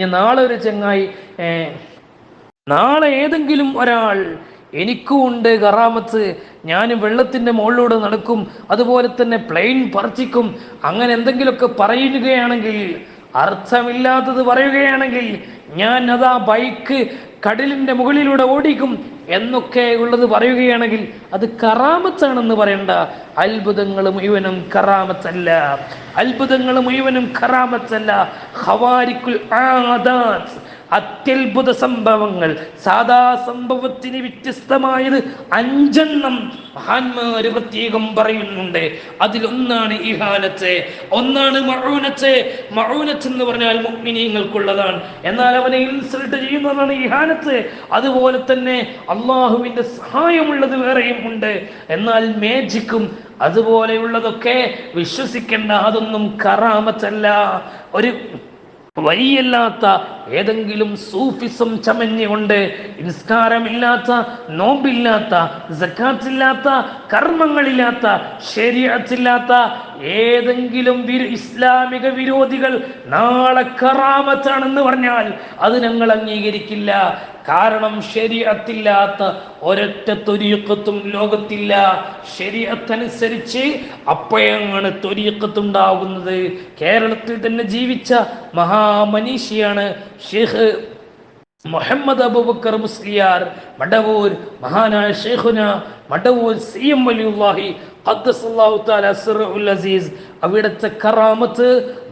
ഇനി നാളെ ഒരു ചങ്ങായി നാളെ ഏതെങ്കിലും ഒരാൾ എനിക്കും ഉണ്ട് കറാമത്ത് ഞാൻ വെള്ളത്തിന്റെ മുകളിലൂടെ നടക്കും അതുപോലെ തന്നെ പ്ലെയിൻ പറിച്ചിക്കും അങ്ങനെ എന്തെങ്കിലുമൊക്കെ പറയുകയാണെങ്കിൽ അർത്ഥമില്ലാത്തത് പറയുകയാണെങ്കിൽ ഞാൻ അതാ ബൈക്ക് കടലിന്റെ മുകളിലൂടെ ഓടിക്കും എന്നൊക്കെ ഉള്ളത് പറയുകയാണെങ്കിൽ അത് കറാമത്താണെന്ന് പറയണ്ട. അത്ഭുതങ്ങൾ മുഴുവനും കറാമത്തല്ല. അത്ഭുതങ്ങൾ മുഴുവനും കറാമത്തല്ല. ഹവാരിക്കുൽ ആദാത്ത്. അത്യത്ഭുത സംഭവങ്ങൾ. സാധാ സംഭവത്തിന് വ്യത്യസ്തമായത് അഞ്ചെണ്ണം മഹാന്മാര് പ്രത്യേകം പറയുന്നുണ്ട്. അതിലൊന്നാണ് ഇഹാനത്തെ. ഒന്നാണ് മഴൂനത്ത് മഴൂനത്ത് എന്ന് പറഞ്ഞാൽ മുഗ്മിനീങ്ങൾക്കുള്ളതാണ്. എന്നാൽ അവനെ ഇൻസൾട്ട് ചെയ്യുന്നതാണ് ഇഹാനത്ത്. അതുപോലെ തന്നെ അള്ളാഹുവിന്റെ സഹായമുള്ളത് വേറെയും ഉണ്ട്. എന്നാൽ മേജിക്കും അതുപോലെയുള്ളതൊക്കെ വിശ്വസിക്കേണ്ട അതൊന്നും കറാമത്തല്ല. ഒരു വഴിയല്ലാത്ത ഏതെങ്കിലും സൂഫിസം ചമഞ്ഞുകൊണ്ട് നിസ്കാരമില്ലാത്ത നോമ്പില്ലാത്ത ജക്കാത്തില്ലാത്ത കർമ്മങ്ങളില്ലാത്ത ശരീരത്തില്ലാത്ത ഏതെങ്കിലും ഇസ്ലാമിക വിരോധികൾ നാളെ കറാമത്താണെന്ന് പറഞ്ഞാൽ അത് ഞങ്ങൾ അംഗീകരിക്കില്ല. കാരണം ശരീരത്തില്ലാത്ത ഒരൊറ്റ തൊരിയക്കത്തും ലോകത്തില്ല. ശരീരത്തനുസരിച്ച് അപ്പോഴാണ് തൊരിയക്കത്തുണ്ടാകുന്നത് കേരളത്തിൽ തന്നെ ജീവിച്ച മഹാമനീഷിയാണ് ഷെയ്ഖ് മുഹമ്മദ് അബൂബക്കർ മുസ്ലിയാർ മടവൂർ മഹാനായ ഷെയ്ഖുന മടവൂർ സി എം വലിയുല്ലാഹി അസീസ്. അവിടുത്തെ കറാമത്ത്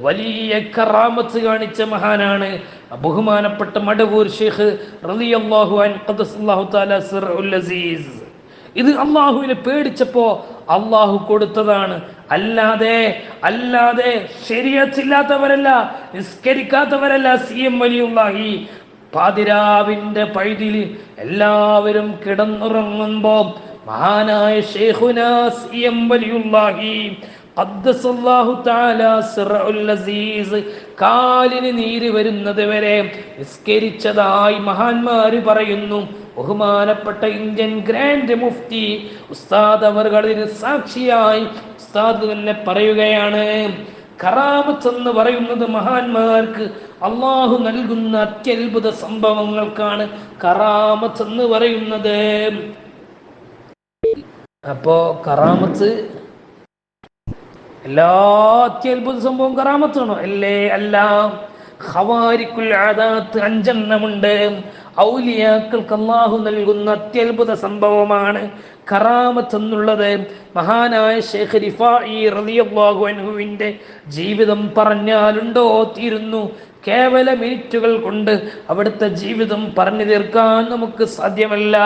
വലിയ കറാമത്ത് കാണിച്ച മഹാനാണ്. ബഹുമാനപ്പെട്ട മടവൂർ ഷെയ്ഖ് റളിയല്ലാഹു അൻ ഖദ്ദസല്ലാഹു തആല സിർഉൽ അസീസ്. ഇത് അള്ളാഹുവിനെ പേടിച്ചപ്പോ അള്ളാഹു കൊടുത്തതാണ്. അല്ലാതെ അല്ലാതെ ശരിയച്ചില്ലാത്തവരല്ല നിസ്കരിക്കാത്തവരല്ല സി എം വലിയുള്ളാഹി. പാതിരാവിന്റെ പഴുതിൽ എല്ലാവരും കിടന്നുറങ്ങുമ്പോൾ മഹാനായ ഷേഖുന സി എം വലിയുള്ളാഹി കാലിന് നീര് വരുന്നത് വരെ നിസ്കരിച്ചതായി മഹാന്മാര് പറയുന്നു. ബഹുമാനപ്പെട്ട ഇന്ത്യൻ ഗ്രാൻഡ് മുഫ്തി ഉസ്താദ് അവർകളിന് സാക്ഷിയായി ഉസ്താദ് തന്നെ പറയുകയാണ് കറാമത്ത് എന്ന് പറയുന്നത് മഹാന്മാർക്ക് അള്ളാഹു നൽകുന്ന അത്യത്ഭുത സംഭവങ്ങൾക്കാണ് കറാമത്ത് എന്ന് പറയുന്നത്. അപ്പോ കറാമത്ത് എല്ലാ അത്യത്ഭുത സംഭവം കറാമത്താണോ? അല്ലേ അല്ല. ഹവാരിക്കുൽ അഞ്ചെണ്ണമുണ്ട്. ഔലിയാക്കൾക്ക് അള്ളാഹു നൽകുന്ന അത്യത്ഭുത സംഭവമാണ് കറാമത്ത് എന്നുള്ളത്. മഹാനായ ഷെയ്ഖ് റിഫായി റളിയല്ലാഹു അൻഹുവിന്റെ ജീവിതം പറഞ്ഞാലുണ്ടോ? തീരുന്നു. കേവല മിനിറ്റുകൾ കൊണ്ട് അവിടുത്തെ ജീവിതം പറഞ്ഞു തീർക്കാൻ നമുക്ക് സാധ്യമല്ല.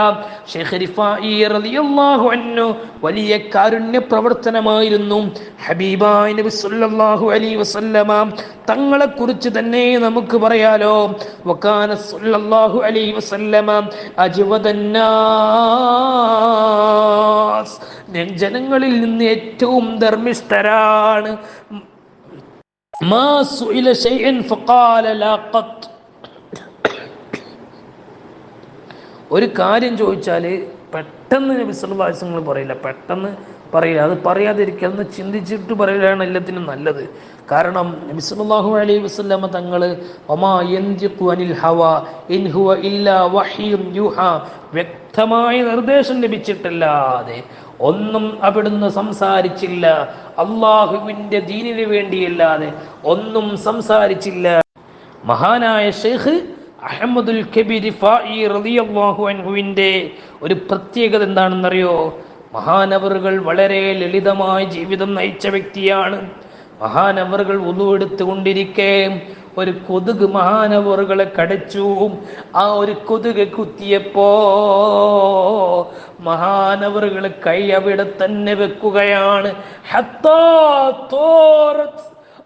വലിയ കാരുണ്യ പ്രവർത്തനമായിരുന്നു. ഹബീബായ നബി അലൈഹി വസല്ലമ തങ്ങളെ കുറിച്ച് തന്നെ നമുക്ക് പറയാലോ? അലൈഹി വസല്ലമ അജ്വദന്നാസ് ജനങ്ങളിൽ നിന്ന് ഏറ്റവും ധർമ്മിഷ്ഠരാണ് മാ سئل شيء فقال لا قط ഒരു കാര്യം ചോദിച്ചാൽ പെട്ടെന്ന് നബി വസല്ലം പറയില്ല. പെട്ടെന്ന് പറയില്ല. അത് പറയാതിരിക്കുക. ചിന്തിച്ചിട്ട് പറയലാണ് എല്ലാത്തിനും നല്ലത്. കാരണം നബി സല്ലല്ലാഹു അലൈഹി വസല്ലം തങ്ങൾ ഒമാ അനിൽ ഹവ ഇൻ ഹുവ ഇല്ലാ വഹീം യുഹാ വ്യക്തമായ നിർദ്ദേശം ലഭിച്ചിട്ടല്ലാതെ ഒന്നും അവിടുന്ന് സംസാരിച്ചില്ല. അള്ളാഹുവിന്റെ ദീനിന് വേണ്ടിയല്ലാതെ ഒന്നും സംസാരിച്ചില്ല. മഹാനായ ഷെയ്ഖ് അഹമ്മദുൽ കബീർ റളിയല്ലാഹു അൻഹുവിന്റെ ഒരു പ്രത്യേകത എന്താണെന്നറിയോ? മഹാനവറുകൾ വളരെ ലളിതമായ ജീവിതം നയിച്ച വ്യക്തിയാണ്. മഹാനവറുകൾ ഉളുവെടുത്തുകൊണ്ടിരിക്കെ. ഒരു കൊതുക് മഹാനവറുകളെ കടച്ചു. ആ ഒരു കൊതുക് കുത്തിയപ്പോ മഹാനവറുകൾ കൈ അവിടെ തന്നെ വെക്കുകയാണ്.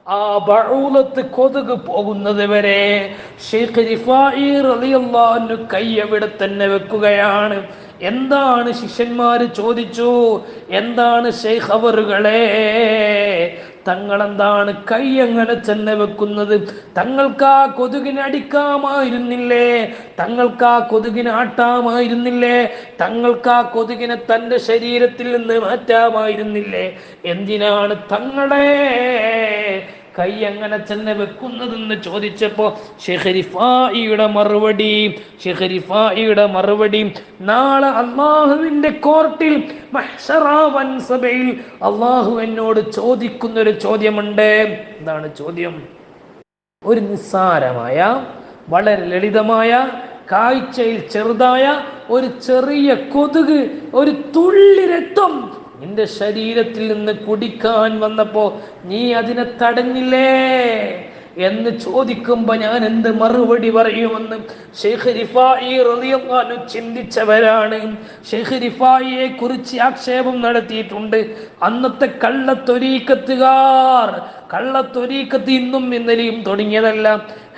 ആ ബഴൂലത്ത് കൊതുക് പോകുന്നത് വരെ കൈ അവിടെ തന്നെ വെക്കുകയാണ്. എന്താണ് ശിഷ്യന്മാര് ചോദിച്ചു? എന്താണ് ഷെയ്ഖ് അവറുകളെ തങ്ങളെന്താണ് കൈ അങ്ങനെ തന്നെ വെക്കുന്നത്? തങ്ങൾക്ക് ആ കൊതുകിനെ അടിക്കാമായിരുന്നില്ലേ? തങ്ങൾക്ക് ആ കൊതുകിനെ ആട്ടാമായിരുന്നില്ലേ? തങ്ങൾക്ക് ആ കൊതുകിനെ തന്റെ ശരീരത്തിൽ നിന്ന് മാറ്റാമായിരുന്നില്ലേ? എന്തിനാണ് തങ്ങളെ കൈ എങ്ങനെ തന്നെ വെക്കുന്നതെന്ന് ചോദിച്ചപ്പോ ഷെഹരിഫായിയുടെ മറുപടി ഷെഹരിഫായിയുടെ മറുപടി നാളെ അള്ളാഹുവിന്റെ കോർട്ടിൽ സഭയിൽ അള്ളാഹു എന്നോട് ചോദിക്കുന്ന ഒരു ചോദ്യമുണ്ട്. എന്താണ് ചോദ്യം? ഒരു നിസ്സാരമായ വളരെ ലളിതമായ കാഴ്ചയിൽ ചെറുതായ ഒരു ചെറിയ കൊതുക് ഒരു തുള്ളി രക്തം നിന്റെ ശരീരത്തിൽ നിന്ന് കുടിക്കാൻ വന്നപ്പോ നീ അതിനെ തടഞ്ഞില്ലേ എന്ന് ചോദിക്കുമ്പോ ഞാൻ എന്ത് മറുപടി പറയുമെന്ന് ചിന്തിച്ചവരാണ്. ഷെയ്ഖ് കുറിച്ച് ആക്ഷേപം നടത്തിയിട്ടുണ്ട്. അന്നത്തെ കള്ളത്തൊരീക്കത്തുകാർ കള്ളത്തൊരീക്കത്ത് ഇന്നും ഇന്നലെയും തുടങ്ങിയതല്ല.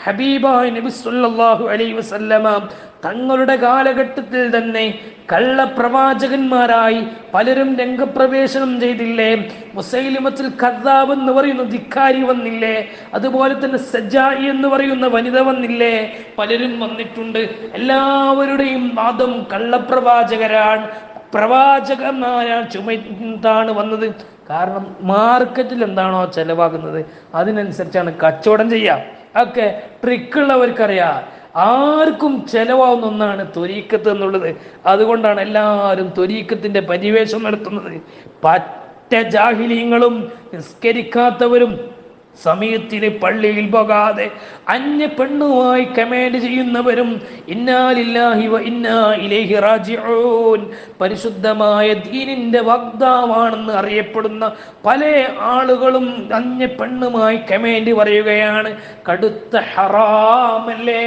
ഹബീബായ് നബി സല്ലല്ലാഹു അലൈഹി വസല്ലമ തങ്ങളുടെ കാലഘട്ടത്തിൽ തന്നെ കള്ളപ്രവാചകന്മാരായി പലരും രംഗപ്രവേശനം ചെയ്തില്ലേ? മുസൈലിമത്തിൽ ഖദ്ദാബ് എന്ന് പറയുന്ന ധിക്കാരി വന്നില്ലേ? അതുപോലെ തന്നെ സജ്ജായി എന്ന് പറയുന്ന വനിത വന്നില്ലേ? പലരും വന്നിട്ടുണ്ട്. എല്ലാവരുടെയും വാദം കള്ളപ്രവാചകരാണ്. പ്രവാചകന്മാരാണ് ചുമത്താണ് വന്നത്. കാരണം മാർക്കറ്റിൽ എന്താണോ ചെലവാകുന്നത്. അതിനനുസരിച്ചാണ് കച്ചവടം ചെയ്യാം. ഒക്കെ ട്രിക്കുള്ളവർക്കറിയാം ആർക്കും ചെലവാവുന്ന ഒന്നാണ് ത്വരീക്കത്ത് എന്നുള്ളത്. അതുകൊണ്ടാണ് എല്ലാവരും തൊരീക്കത്തിന്റെ പരിവേഷം നടത്തുന്നത്. പറ്റ ജാഹിലീങ്ങളും നിസ്കരിക്കാത്തവരും സമയത്തിന് പള്ളിയിൽ പോകാതെ അന്യ പെണ്ണുമായി കമാൻഡ് ചെയ്യുന്നവരും ഇന്നാലില്ലാഹി വ ഇന്നാ ഇലൈഹി റാജിഊൻ. പരിശുദ്ധമായ ദീനിന്റെ വക്താവാണെന്ന് അറിയപ്പെടുന്ന പല ആളുകളും അന്യ പെണ്ണുമായി കമാൻഡ് പറയുകയാണ് കടുത്ത ഹറാമല്ലേ?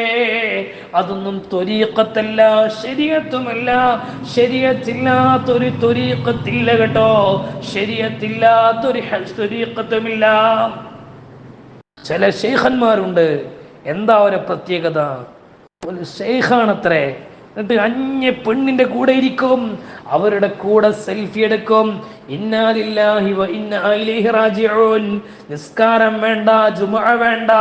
അതൊന്നും ത്വരീക്കത്തല്ല ശരിയത്തുമല്ല ശരിയത്തില്ലാത്തൊരു ത്വരീക്കത്തില്ല കേട്ടോ. ശരിയത്തില്ലാത്തൊരു ത്വരീക്കത്തുമില്ല ചില ഷെയ്ഖന്മാരുണ്ട് എന്താ ഒരു പ്രത്യേകത? ഒരു ഷെയ്ഖാണത്രേ എന്നിട്ട് അന്യ പെണ്ണിന്റെ കൂടെ ഇരിക്കും. അവരുടെ കൂടെ സെൽഫി എടുക്കും. നിസ്കാരം വേണ്ട ജുമുഅ വേണ്ട.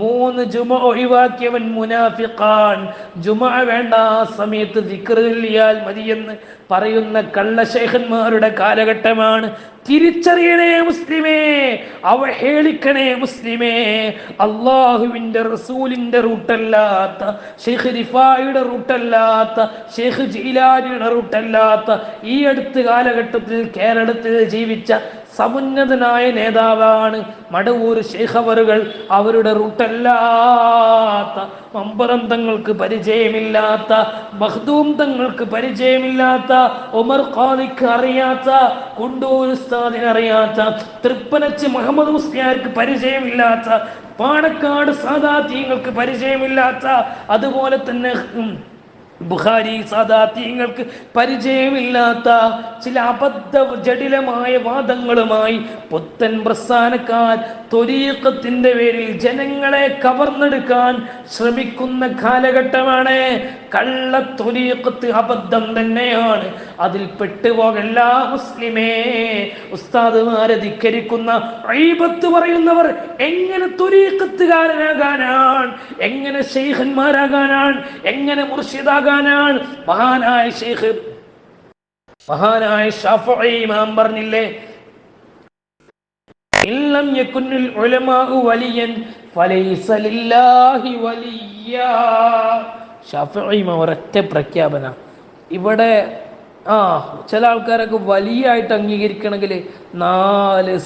മൂന്ന് ജുമ ഒഴിവാക്കിയവൻ മുനാഫിഖാൻ. ജുമുഅ വേണ്ട ആ സമയത്ത് ദിക്ർ ചൊല്ലിയാൽ മതിയെന്ന് പറയുന്ന കള്ളശേഖന്മാരുടെ കാലഘട്ടമാണ്. തിരിച്ചറിയണേ മുസ്ലിമേ അവഹേളിക്കണേ മുസ്ലിമേ. അള്ളാഹുവിന്റെ റസൂലിന്റെ റൂട്ടല്ലാത്ത ഷെയ്ഖ് റിഫായുടെ റൂട്ടല്ലാത്ത ഷെയ്ഖ് ജീലാനിയുടെ റൂട്ടല്ലാത്ത ഈ അടുത്ത കാലഘട്ടത്തിൽ കേരളത്തിൽ ജീവിച്ച സമുന്നതനായ നേതാവാണ് മടവൂർ ശേഖവറുകൾ അവരുടെ റൂട്ടല്ലാത്ത മമ്പറം തങ്ങൾക്ക് പരിചയമില്ലാത്ത മഹ്ദൂം തങ്ങൾക്ക് പരിചയമില്ലാത്ത ഉമർ ഖാദിക്ക് അറിയാത്ത കുണ്ടൂർ ഉസ്താദിന് അറിയാത്ത തൃപ്പനച്ച് മുഹമ്മദ് മുസ്ലിയാർക്ക് പരിചയമില്ലാത്ത പാണക്കാട് സാദാത്യങ്ങൾക്ക് പരിചയമില്ലാത്ത അതുപോലെ തന്നെ ഉം, ബുഖാരി സാദാത്യങ്ങൾക്ക് പരിചയമില്ലാത്ത ചില അബദ്ധ ജടിലമായ വാദങ്ങളുമായി പുത്തൻ പ്രസ്ഥാനക്കാർ തൊരീക്കത്തിന്റെ പേരിൽ ജനങ്ങളെ കവർന്നെടുക്കാൻ ശ്രമിക്കുന്ന കാലഘട്ടമാണ്. കള്ള തൊരീക്കത്ത് അബദ്ധം തന്നെയാണ്. അതിൽ പെട്ടുപോകല്ല മുസ്ലിമേ ഉസ്താദുമാരെ ധിക്കരിക്കുന്ന ഐബത്ത് പറയുന്നവർ എങ്ങനെ തൊലിയക്കത്തുകാരനാകാനാണ് എങ്ങനെ ഷെയ്ഖന്മാരാകാനാണ് എങ്ങനെ മുർഷിദാകാനാണ്? മഹാനായ ഷെയ്ഖ് മഹാനായ ഷാഫി ഇമാം പറഞ്ഞില്ലേ? ഇല്ലം യകുന്നുൽ ഉലമാഹു വലിയൻ ഫലൈസ ലില്ലാഹി വലിയ. ഷാഫി ഒരൊറ്റ പ്രഖ്യാപന. ഇവിടെ ആ ചില ആൾക്കാരൊക്കെ വലിയായിട്ട് അംഗീകരിക്കണമെങ്കിൽ നാല്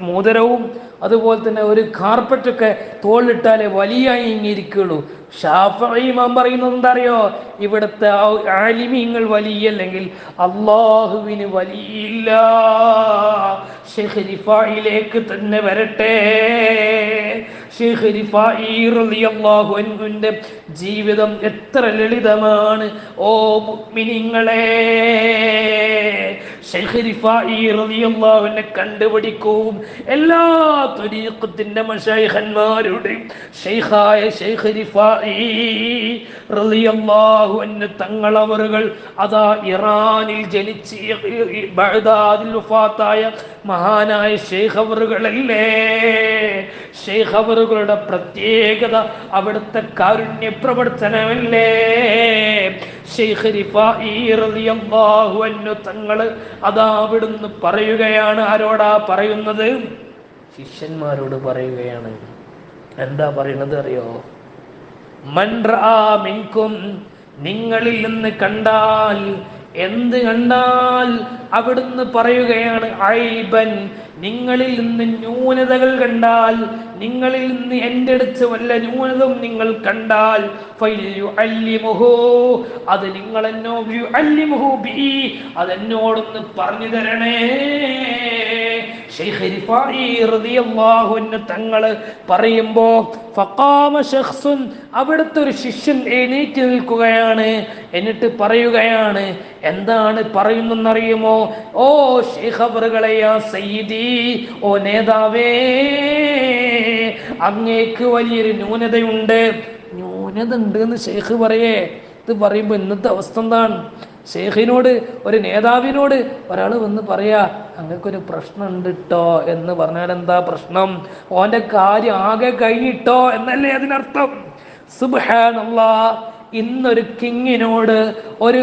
മോതിരവും അതുപോലെ തന്നെ ഒരു കാർപ്പറ്റൊക്കെ തോളിലിട്ടാലേ വലിയ ഇങ്ങിരിക്കുള്ളൂ ഷാഫിമാൻ പറയുന്നത് എന്താ അറിയോ ഇവിടുത്തെ ആലിമീങ്ങൾ വലിയല്ലെങ്കിൽ അള്ളാഹുവിന് വലിയില്ല. ഷെഹരിഫായിലേക്ക് തന്നെ വരട്ടെ. അൻഹുവിന്റെ ജീവിതം എത്ര ലളിതമാണ്. ഓ റളിയല്ലാഹുവിനെ കണ്ടുപിടിക്കും. എല്ലാ തുരീഖത്തിന്റെ അൻഹു തങ്ങളവറുകൾ അതാ ഇറാനിൽ ജനിച്ച് ബഗ്ദാദിൽ മഹാനായ ഷെയ്ഖവറുകളല്ലേ പ്രത്യേകത അവിടുത്തെ കാരുണ്യ പ്രവർത്തനമല്ലേ ഷെയ്ഖ് തങ്ങൾ അതാ അവിടുന്ന് പറയുകയാണ്. ആരോടാ പറയുന്നത്? ശിഷ്യന്മാരോട് പറയുകയാണ്. എന്താ പറയണത് അറിയോ? മൻറാമിക്കും നിങ്ങളിൽ നിന്ന് കണ്ടാൽ എന്ത് കണ്ടാൽ അവിടുന്ന് പറയുകയാണ്. ഐബൻ നിങ്ങളിൽ നിന്ന് ന്യൂനതകൾ കണ്ടാൽ നിങ്ങളിൽ നിന്ന് എന്റെ അടുത്ത് വല്ല ന്യൂനതയും നിങ്ങൾ കണ്ടാൽ. അത് നിങ്ങൾ എന്നോ യുഅല്ലിമുഹു ബി. അതെന്നോടൊന്ന് പറഞ്ഞു തരണേ തങ്ങൾ പറയുമ്പോ അവിടുത്തെ ഒരു ശിഷ്യൻ എണീറ്റ് നിൽക്കുകയാണ്. എന്നിട്ട് പറയുകയാണ് എന്താണ് പറയുന്നെന്നറിയുമോ ഓ ശേഖബറുകളെയാ സയ്യിദി ഓ നേതാവേ അങ്ങേക്ക് വലിയൊരു ന്യൂനതയുണ്ട്. ന്യൂനത ഉണ്ട് എന്ന് ഷെയ്ഖ് പറയേ ഇത് പറയുമ്പോൾ ഇന്നത്തെ അവസ്ഥ എന്താണ്? ഷേഖിനോട് ഒരു നേതാവിനോട് ഒരാൾ വന്ന് പറയാ അങ്ങക്കൊരു പ്രശ്നം ഉണ്ട് ട്ടോ എന്ന് പറഞ്ഞാൽ എന്താ പ്രശ്നം? ഓന്റെ കാര്യം ആകെ കഴിഞ്ഞിട്ടോ എന്നല്ലേ അതിനർത്ഥം? സുബാനുള്ള ഇന്നൊരു കിങ്ങിനോട് ഒരു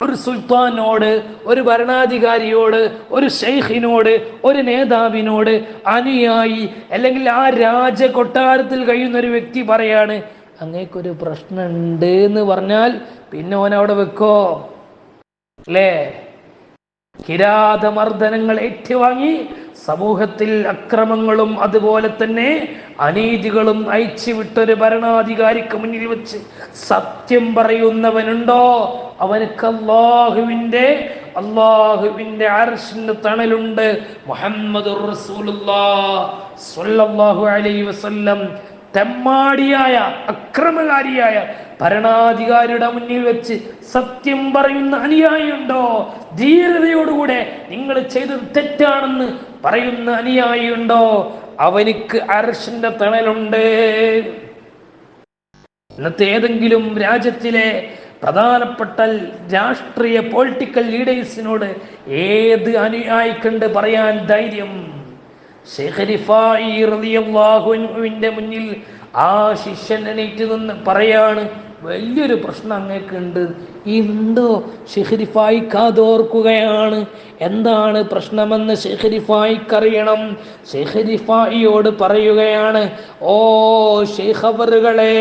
ഒരു സുൽത്താനോട് ഒരു ഭരണാധികാരിയോട് ഒരു ഷെയ്ഖിനോട് ഒരു നേതാവിനോട് അനുയായി അല്ലെങ്കിൽ ആ രാജ കൊട്ടാരത്തിൽ കഴിയുന്ന ഒരു വ്യക്തി പറയാണ് അങ്ങേക്കൊരു പ്രശ്നമുണ്ട് എന്ന് പറഞ്ഞാൽ പിന്നെ ഓൻ അവിടെ വെക്കോ? അല്ലേ? കിരാതമർദ്ദനങ്ങൾ ഏറ്റുവാങ്ങി സമൂഹത്തിൽ അക്രമങ്ങളും അതുപോലെ തന്നെ അനീതികളും അയച്ചു വിട്ടൊരു ഭരണാധികാരിക്ക് മുന്നിൽ വെച്ച് സത്യം പറയുന്നവനുണ്ടോ? അവനക്ക് അള്ളാഹുവിന്റെ അള്ളാഹുവിന്റെ അർഷിന്റെ തണലുണ്ട്. മുഹമ്മദ് വസല്ലം. തെമ്മാടിയായ അക്രമകാരിയായ ഭരണാധികാരിയുടെ മുന്നിൽ വെച്ച് സത്യം പറയുന്ന അനുയായിയുണ്ടോ? ധീരതയോടുകൂടെ നിങ്ങൾ ചെയ്തത് തെറ്റാണെന്ന് പറയുന്ന അനുയായിയുണ്ടോ? അവനിക്ക് അർഷിന്റെ തണലുണ്ട്. ഇന്നത്തെ ഏതെങ്കിലും രാജ്യത്തിലെ പ്രധാനപ്പെട്ട രാഷ്ട്രീയ പൊളിറ്റിക്കൽ ലീഡേഴ്സിനോട് ഏത് അനുയായിക്കണ്ട് പറയാൻ ധൈര്യം? ഷെയ്ഖരിഫായിന്റെ മുന്നിൽ ആ ശിഷ്യൻ എണീറ്റ് നിന്ന് പറയാണ് വലിയൊരു പ്രശ്നം അങ്ങേക്കുണ്ട്. എന്തോ ഷെഹരിഫായി കാതോർക്കുകയാണ്. എന്താണ് പ്രശ്നമെന്ന് ഷെഹരിഫായിക്കറിയണം ഷെഹരിഫായിയോട് പറയുകയാണ് ഓ ഷെയ്ഖവറുകളെ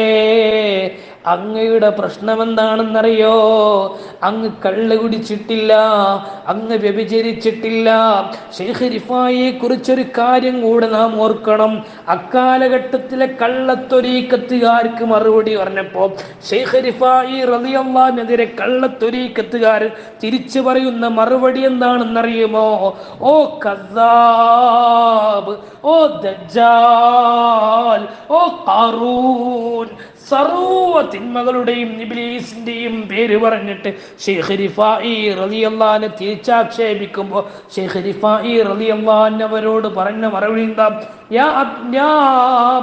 അങ്ങയുടെ പ്രശ്നം എന്താണെന്നറിയോ അങ്ങ് കള്ള് കുടിച്ചിട്ടില്ല അങ്ങ് വ്യഭിചരിച്ചിട്ടില്ല. ഷെയ്ഖ് റിഫായിയെ കുറിച്ചൊരു കാര്യം കൂടെ നാം ഓർക്കണം. അക്കാലഘട്ടത്തിലെ കള്ളത്തൊരീക്കത്തുകാർക്ക് മറുപടി പറഞ്ഞപ്പോ ഷെയ്ഖ് റിഫായി റളിയല്ലാഹിനെതിരെ കള്ളത്തൊരീക്കത്തുകാർ തിരിച്ചു പറയുന്ന മറുപടി എന്താണെന്നറിയുമോ? ഓ കസാബ് ഓ ദജാൽ ഓ ഖാറൂൻ സർവ തിന്മകളുടെയും ഇബിലീസിന്റെയും പേര് പറഞ്ഞിട്ട് ഷെയ്ഖ് റിഫായി റളിയല്ലാഹുവിനെ തിരിച്ചാക്ഷേപിക്കുമ്പോൾ ഷെയ്ഖ് റിഫായി റളിയല്ലാഹു അവരോട് പറഞ്ഞ മറുപടി എന്താ? യാ അബ്- യാ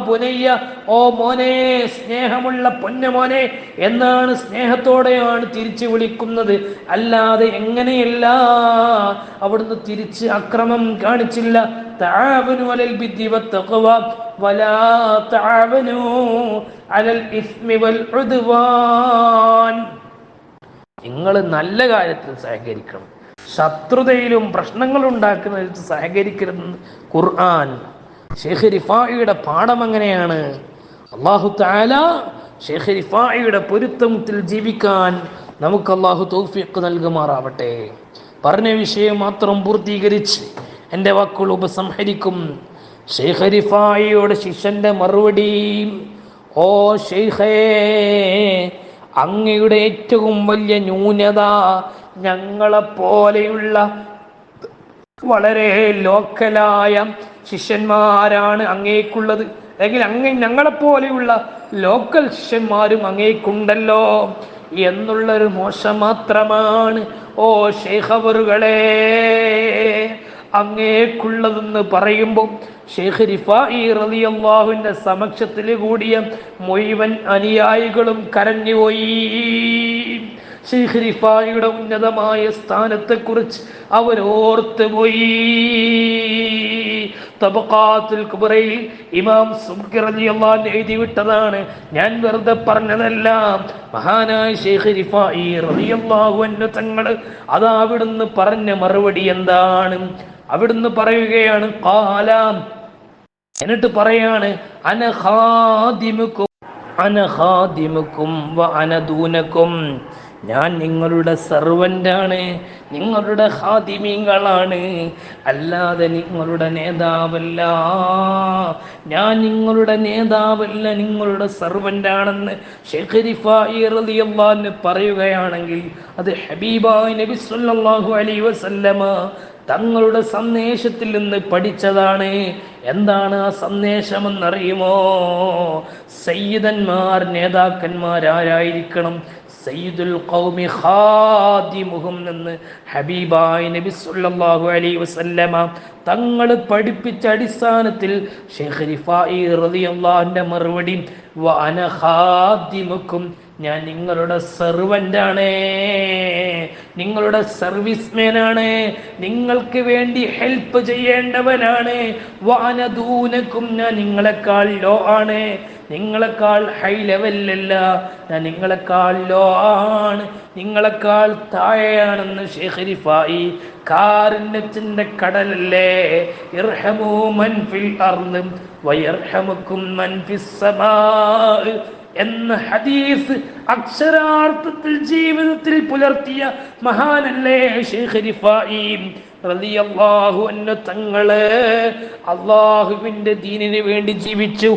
ബുനയ്യ ഓ മോനെ സ്നേഹമുള്ള പൊന്ന മോനെ എന്നാണ് സ്നേഹത്തോടെയാണ് തിരിച്ചു വിളിക്കുന്നത് അല്ലാതെ എങ്ങനെയല്ല അവിടുന്ന് തിരിച്ച് അക്രമം കാണിച്ചില്ല تعاونوا على البر والتقوى ولا تعاونوا على الإثم والعدوان നിങ്ങൾ നല്ല കാര്യത്തിൽ സഹകരിക്കണം ശത്രുതയിലും പ്രശ്നങ്ങൾ ഉണ്ടാക്കുന്നതിൽ സഹകരിക്കരുതെന്ന് ഖുർആൻ ഷെയ്ഖ് റിഫായിയുടെ പാഠം അങ്ങനെയാണ്. അള്ളാഹു താല ഷെയ്ഖ് റിഫായിയുടെ പൊരുത്തമത്തിൽ ജീവിക്കാൻ നമുക്ക് അള്ളാഹു തൗഫീഖ് നൽകുമാറാവട്ടെ. പറഞ്ഞ വിഷയം മാത്രം പൂർത്തീകരിച്ച് എന്റെ വാക്കുകൾ ഉപസംഹരിക്കും. ഷെയ്ഖ് റിഫായിയുടെ ശിഷ്യന്റെ മറുപടി ഓ ഷെയ്ഖേ അങ്ങയുടെ ഏറ്റവും വലിയ ന്യൂനത ഞങ്ങളെപ്പോലെയുള്ള വളരെ ലോക്കലായ ശിഷ്യന്മാരാണ് അങ്ങേക്കുള്ളത്. അല്ലെങ്കിൽ അങ്ങ് ഞങ്ങളെപ്പോലെയുള്ള ലോക്കൽ ശിഷ്യന്മാരും അങ്ങേക്കുണ്ടല്ലോ എന്നുള്ളൊരു മോശം മാത്രമാണ്. ഓ ഷേഖവറുകളെ അങ്ങേക്കുള്ളതെന്ന് പറയുമ്പോൾ ഷെയ്ഖ് റിഫായി റളിയല്ലാഹുവിന്റെ സമക്ഷത്തിൽ കൂടിയ മുഴുവൻ അനുയായികളും കരഞ്ഞുപോയി. ഷെയ്ഖ് റിഫായിയുടെ ഉന്നതമായ സ്ഥാനത്തെക്കുറിച്ച് അവരോർത്ത് പോയി. തബക്കാത്തുൽ കുബറയിൽ ഇമാം സുബ്കി എഴുതിവിട്ടതാണ്. ഞാൻ വെറുതെ പറഞ്ഞതല്ല. മഹാനായ ഷെയ്ഖ് റിഫായി റളിയല്ലാഹു തങ്ങൾ അതാ അവിടുന്ന് പറഞ്ഞ മറുപടി എന്താണ്? അവിടുന്ന് പറയുകയാണ് കാലാം എന്നിട്ട് പറയാണ് അനഹാദിമുക്കും അനഹാദിമുക്കും വ അനദൂനക്കും ഞാൻ നിങ്ങളുടെ സർവന്റാണ് നിങ്ങളുടെ ഹാദിമീങ്ങളാണ് അല്ലാതെ നിങ്ങളുടെ നേതാവല്ല. ഞാൻ നിങ്ങളുടെ നേതാവല്ല നിങ്ങളുടെ സർവന്റാണെന്ന് ഷെഖരിഫാന്ന് പറയുകയാണെങ്കിൽ അത് ഹബീബായ് നബി സല്ലാഹു അലൈഹി വസല്ലമ തങ്ങളുടെ സന്ദേശത്തിൽ നിന്ന് പഠിച്ചതാണ്. എന്താണ് ആ സന്ദേശമെന്നറിയുമോ? സയ്യിദന്മാർ നേതാക്കന്മാരാരായിരിക്കണം. സയ്യിദുൽ ഖൗമി ഖാദിമുഹും നിന്ന് ഹബീബായ് നബി സല്ലല്ലാഹു അലൈഹി വസല്ലമ തങ്ങൾ പഠിപ്പിച്ച അടിസ്ഥാനത്തിൽ ഷെയ്ഖ് റിഫായി റളിയല്ലാഹുവിന്റെ മറുപടി വ അന ഖാദിമുക്കും ഞാൻ നിങ്ങളുടെ സെർവന്റാണ് നിങ്ങളുടെ സർവീസ്മാനാണ് നിങ്ങൾക്ക് വേണ്ടി ഹെൽപ്പ് ചെയ്യേണ്ടവനാണ് വാനദൂനക്കും ഞാൻ നിങ്ങളെക്കാൾ ലോ ആണ് നിങ്ങളെക്കാൾ ഹൈ ലെവലിലല്ല ഞാൻ നിങ്ങളെക്കാൾ ലോ ആണ്. നിങ്ങളെക്കാൾ താഴെയാണെന്ന് ഷെഹരിഫായി കാരുണ്യത്തിന്റെ കടലല്ലേ? ഇർഹമു മൻ ഫിൽ അർളും വയർഹമുക്കും മൻ ഫിസ് സമാ എന്ന ഹദീസ് അക്ഷരാർത്ഥത്തിൽ ജീവിതത്തിൽ പുലർത്തിയ മഹാനല്ലേ തങ്ങൾ അള്ളാഹുവിന്റെ ദീനിന് വേണ്ടി ജീവിച്ചു.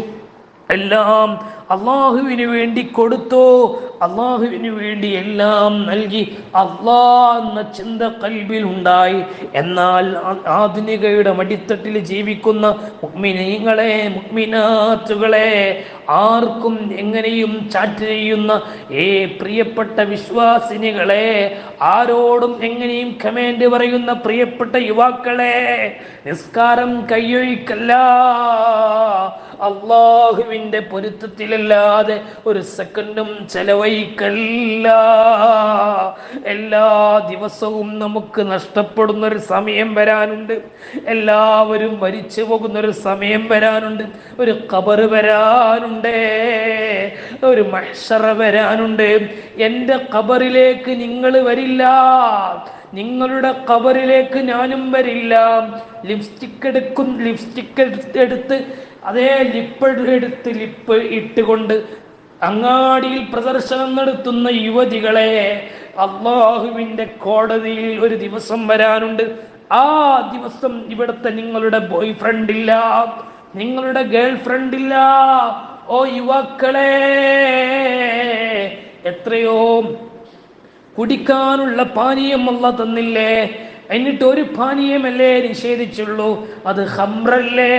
എല്ലാം അള്ളാഹുവിന് വേണ്ടി കൊടുത്തു. അള്ളാഹുവിന് വേണ്ടി എല്ലാം നൽകി. അള്ളാ എന്ന ചിന്ത കൽബിൽ ഉണ്ടായി എന്നാൽ ആധുനികയുടെ മടിത്തട്ടിൽ ജീവിക്കുന്ന മുക്മിനീങ്ങളെ മുക്മിനാത്തുകളെ ആർക്കും എങ്ങനെയും ചാറ്റ് ചെയ്യുന്ന ഏ പ്രിയപ്പെട്ട വിശ്വാസിനികളെ ആരോടും എങ്ങനെയും കമേന്റ് പറയുന്ന പ്രിയപ്പെട്ട യുവാക്കളെ നിസ്കാരം കയ്യൊഴിക്കല്ല അള്ളാഹുവിന്റെ പൊരുത്തത്തിലല്ലാതെ ഒരു സെക്കൻഡും ചെലവഴിക്കല്ല. എല്ലാ ദിവസവും നമുക്ക് നഷ്ടപ്പെടുന്ന ഒരു സമയം വരാനുണ്ട്. എല്ലാവരും മരിച്ചു പോകുന്ന ഒരു സമയം വരാനുണ്ട്. ഒരു കബറ് വരാനുണ്ട്. ഒരു മഹ്സറ വരാനുണ്ട്. എന്റെ കബറിലേക്ക് നിങ്ങൾ വരില്ല. നിങ്ങളുടെ കബറിലേക്ക് ഞാനും വരില്ല. ലിപ്സ്റ്റിക് എടുക്കും ലിപ്സ്റ്റിക് എടുത്ത് അതേ ലിപ്പ് എടുത്ത് ലിപ്പ് ഇട്ടുകൊണ്ട് അങ്ങാടിയിൽ പ്രദർശനം നടത്തുന്ന യുവതികളെ അള്ളാഹുവിന്റെ കോടതിയിൽ ഒരു ദിവസം വരാനുണ്ട്. ആ ദിവസം ഇവിടുത്തെ നിങ്ങളുടെ ബോയ് ഫ്രണ്ട് ഇല്ല നിങ്ങളുടെ ഗേൾ ഫ്രണ്ട് ഇല്ല ഓ യുവാക്കളെ എത്രയോ കുടിക്കാനുള്ള പാനീയം അല്ല തന്നില്ലേ? എന്നിട്ട് ഒരു പാനീയമല്ലേ നിഷേധിച്ചുള്ളൂ? അത് ഹമ്രല്ലേ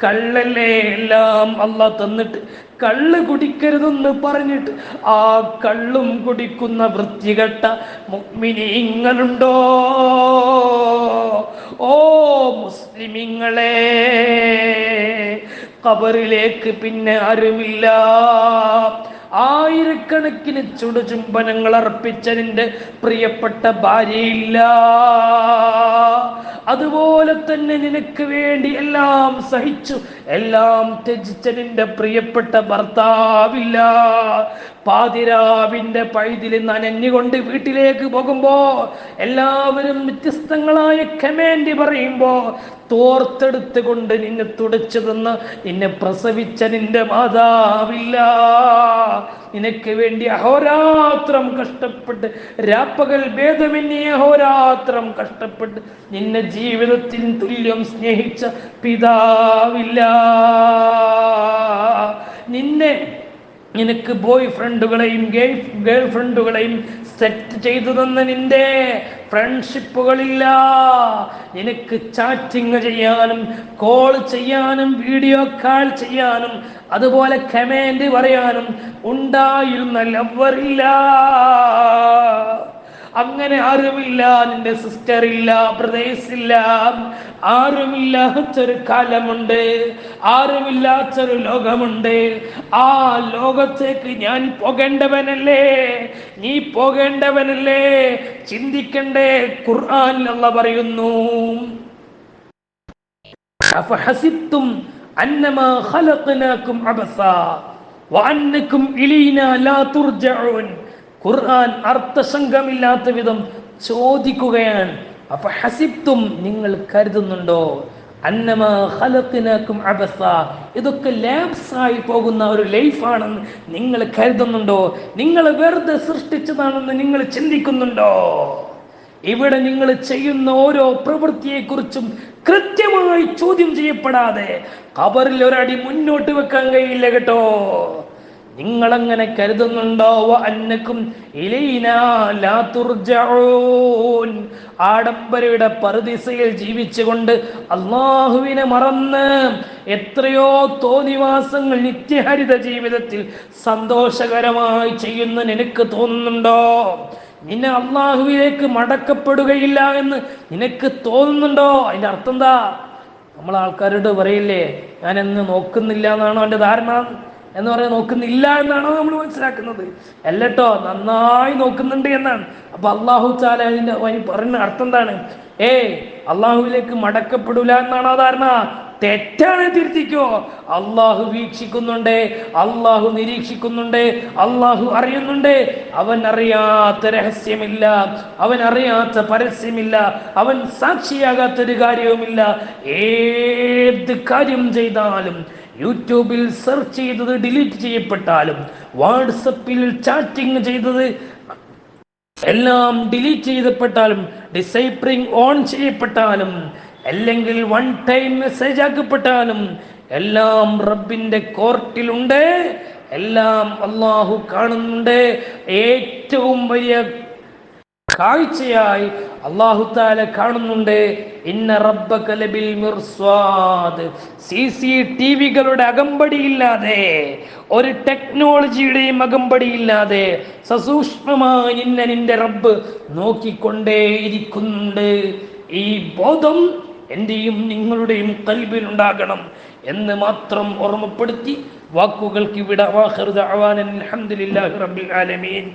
കള്ളല്ലേ എല്ലാം അല്ല തന്നിട്ട് കള്ള് കുടിക്കരുതെന്ന് പറഞ്ഞിട്ട് ആ കള്ളും കുടിക്കുന്ന വൃത്തികെട്ട മുഗ്മിനിങ്ങളുണ്ടോ? ഓ മുസ്ലിമിങ്ങളെ കബറിലേക്ക് പിന്നെ ആരുമില്ല. ആയിരക്കണക്കിന് ചുടുചുംബനങ്ങൾ അർപ്പിച്ച നിന്റെ പ്രിയപ്പെട്ട ഭാര്യയില്ല. അതുപോലെ തന്നെ നിനക്ക് വേണ്ടി എല്ലാം സഹിച്ചു എല്ലാം ത്യജിച്ച നിന്റെ പ്രിയപ്പെട്ട ഭർത്താവില്ല. പാതിരാവിന്റെ പൈതിൽ നനഞ്ഞുകൊണ്ട് വീട്ടിലേക്ക് പോകുമ്പോ എല്ലാവരും വ്യത്യസ്തങ്ങളായ കമേന്റ് പറയുമ്പോ തോർത്തെടുത്ത് കൊണ്ട് നിന്നെ തുടച്ചു തന്ന് നിന്നെ പ്രസവിച്ച നിന്റെ മാതാവില്ല. നിനക്ക് വേണ്ടി അഹോരാത്രം കഷ്ടപ്പെട്ട് രാപ്പകൽ ഭേദമെന്നീ അഹോരാത്രം കഷ്ടപ്പെട്ട് നിന്നെ ജീവിതത്തിൽ തുല്യം സ്നേഹിച്ച പിതാവില്ല. നിന്നെ നിനക്ക് ബോയ് ഫ്രണ്ടുകളെയും ഗേൾ ഗേൾ ഫ്രണ്ടുകളെയും സെറ്റ് ചെയ്തു തന്ന നിന്റെ ഫ്രണ്ട്ഷിപ്പുകളില്ല നിനക്ക് ചാറ്റിങ് ചെയ്യാനും കോൾ ചെയ്യാനും വീഡിയോ കാൾ ചെയ്യാനും അതുപോലെ കമന്റ് പറയാനും ഉണ്ടായിരുന്ന ലവറില്ല അങ്ങനെ ആരുമില്ല നിന്റെ സിസ്റ്റർ ഇല്ല ബ്രദേഴ്സ് ഇല്ല. ആരുമില്ലാത്തൊരു കാലമുണ്ട് ആരുമില്ലാത്തൊരു ലോകമുണ്ട്. ആ ലോകത്തേക്ക് ഞാൻ പോകേണ്ടവനല്ലേ? നീ പോകേണ്ടവനല്ലേ? ചിന്തിക്കണ്ടേ അല്ല പറയുന്നു. അഫഹസിത്തും അന്നമാ ഖലഖനാകും അബസ. വഅന്നകും ഇലീനാ ലാ തുർജഊൻ ഖുർആൻ അർത്ഥശങ്കമില്ലാത്ത വിധം ചോദിക്കുകയാണ്. അപ്പൊ ഹസിബ്തും നിങ്ങൾ കരുതുന്നുണ്ടോ? അന്നമാ ഖലഖ്നാകും അബസ. ഇതൊക്കെ ലാപ്സായി പോകുന്ന ഒരു ലൈഫാണെന്ന് നിങ്ങൾ കരുതുന്നുണ്ടോ? നിങ്ങൾ വെറുതെ സൃഷ്ടിച്ചതാണെന്ന് നിങ്ങൾ ചിന്തിക്കുന്നുണ്ടോ? ഇവിടെ നിങ്ങൾ ചെയ്യുന്ന ഓരോ പ്രവൃത്തിയെക്കുറിച്ചും കൃത്യമായി ചോദ്യം ചെയ്യപ്പെടാതെ കബറിൽ ഒരടി മുന്നോട്ട് വെക്കാൻ കഴിയില്ല കേട്ടോ. നിങ്ങളങ്ങനെ കരുതുന്നുണ്ടോ? വ അന്നക്കും ആഡംബരയുടെ പറുദിസയിൽ ജീവിച്ചുകൊണ്ട് അള്ളാഹുവിനെ മറന്ന് എത്രയോ തോന്നിവാസങ്ങൾ നിത്യഹരിത ജീവിതത്തിൽ സന്തോഷകരമായി ചെയ്യുന്ന നിനക്ക് തോന്നുന്നുണ്ടോ? നിന്നെ അള്ളാഹുവിലേക്ക് മടക്കപ്പെടുകയില്ല എന്ന് നിനക്ക് തോന്നുന്നുണ്ടോ? അതിന്റെ അർത്ഥം എന്താ? നമ്മൾ ആൾക്കാരോട് പറയില്ലേ ഞാൻ നോക്കുന്നില്ല എന്നാണോ എന്റെ ധാരണ? എന്ന് പറയാൻ നോക്കുന്നില്ല എന്നാണോ നമ്മൾ മനസ്സിലാക്കുന്നത്. അല്ലട്ടോ നന്നായി നോക്കുന്നുണ്ട് എന്നാണ്. അപ്പൊ അള്ളാഹു ചാലിന്റെ വഴി പറയുന്ന അർത്ഥം എന്താണ്? ഏ അള്ളാഹുവിലേക്ക് മടക്കപ്പെടൂല എന്നാണോ ധാരണ? തെറ്റാണ് തിരുത്തിക്കോ. അള്ളാഹു വീക്ഷിക്കുന്നുണ്ട് അള്ളാഹു നിരീക്ഷിക്കുന്നുണ്ട് അള്ളാഹു അറിയുന്നുണ്ട്. അവൻ അറിയാത്ത രഹസ്യമില്ല അവൻ അറിയാത്ത പരസ്യമില്ല അവൻ സാക്ഷിയാകാത്തൊരു കാര്യവുമില്ല. ഏത് കാര്യം ചെയ്താലും യൂട്യൂബിൽ സെർച്ച് ചെയ്തത് ഡിലീറ്റ് ചെയ്യപ്പെട്ടാലും വാട്സപ്പിൽ ചാറ്റിംഗ് ചെയ്തത് എല്ലാം ഡിലീറ്റ് ചെയ്തപ്പെട്ടാലും ഡിസൈപ്രിങ് ഓൺ ചെയ്യപ്പെട്ടാലും അല്ലെങ്കിൽ വൺ ടൈം മെസ്സേജ് ആക്കപ്പെട്ടാലും എല്ലാം റബ്ബിന്റെ കോർട്ടിലുണ്ട്. എല്ലാം അള്ളാഹു കാണുന്നുണ്ട്. ഏറ്റവും വലിയ കാഴ്ചയായി അള്ളാഹു താല കാണുന്നുണ്ട്. സി അകമ്പടിയില്ലാതെ ഒരു ടെക്നോളജിയുടെയും അകമ്പടിയില്ലാതെ സസൂക്ഷ്മമായി നിന്നെ നിന്റെ റബ്ബ് നോക്കിക്കൊണ്ടേയിരിക്കുന്നുണ്ട്. ഈ ബോധം എന്റെയും നിങ്ങളുടെയും കൽബിലുണ്ടാകണം എന്ന് മാത്രം ഓർമ്മപ്പെടുത്തി വാക്കുകൾക്ക് ഇവിടെ അൽഹംദുലില്ലാഹി റബ്ബിൽ ആലമീൻ.